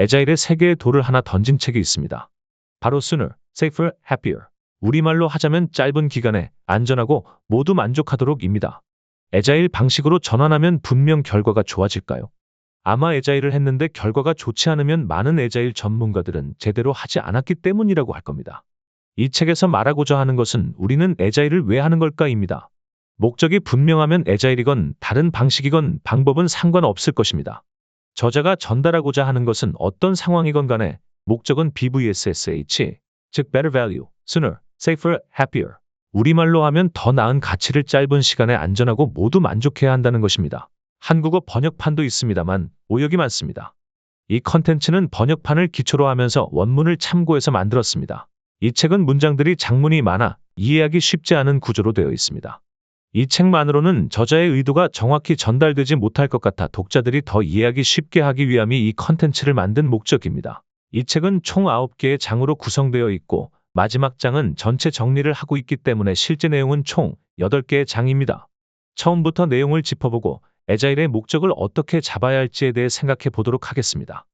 에자일의 세 개의 돌을 하나 던진 책이 있습니다. 바로 sooner, safer, happier. 우리말로 하자면 짧은 기간에 안전하고 모두 만족하도록입니다. 에자일 방식으로 전환하면 분명 결과가 좋아질까요? 아마 에자일을 했는데 결과가 좋지 않으면 많은 에자일 전문가들은 제대로 하지 않았기 때문이라고 할 겁니다. 이 책에서 말하고자 하는 것은 우리는 에자일을 왜 하는 걸까입니다. 목적이 분명하면 에자일이건 다른 방식이건 방법은 상관없을 것입니다. 저자가 전달하고자 하는 것은 어떤 상황이건 간에 목적은 BVSSH, 즉 Better Value, Sooner, Safer, Happier. 우리말로 하면 더 나은 가치를 짧은 시간에 안전하고 모두 만족해야 한다는 것입니다. 한국어 번역판도 있습니다만 오역이 많습니다. 이 컨텐츠는 번역판을 기초로 하면서 원문을 참고해서 만들었습니다. 이 책은 문장들이 장문이 많아 이해하기 쉽지 않은 구조로 되어 있습니다. 이 책만으로는 저자의 의도가 정확히 전달되지 못할 것 같아 독자들이 더 이해하기 쉽게 하기 위함이 이 컨텐츠를 만든 목적입니다. 이 책은 총 9개의 장으로 구성되어 있고 마지막 장은 전체 정리를 하고 있기 때문에 실제 내용은 총 8개의 장입니다. 처음부터 내용을 짚어보고 에자일의 목적을 어떻게 잡아야 할지에 대해 생각해 보도록 하겠습니다.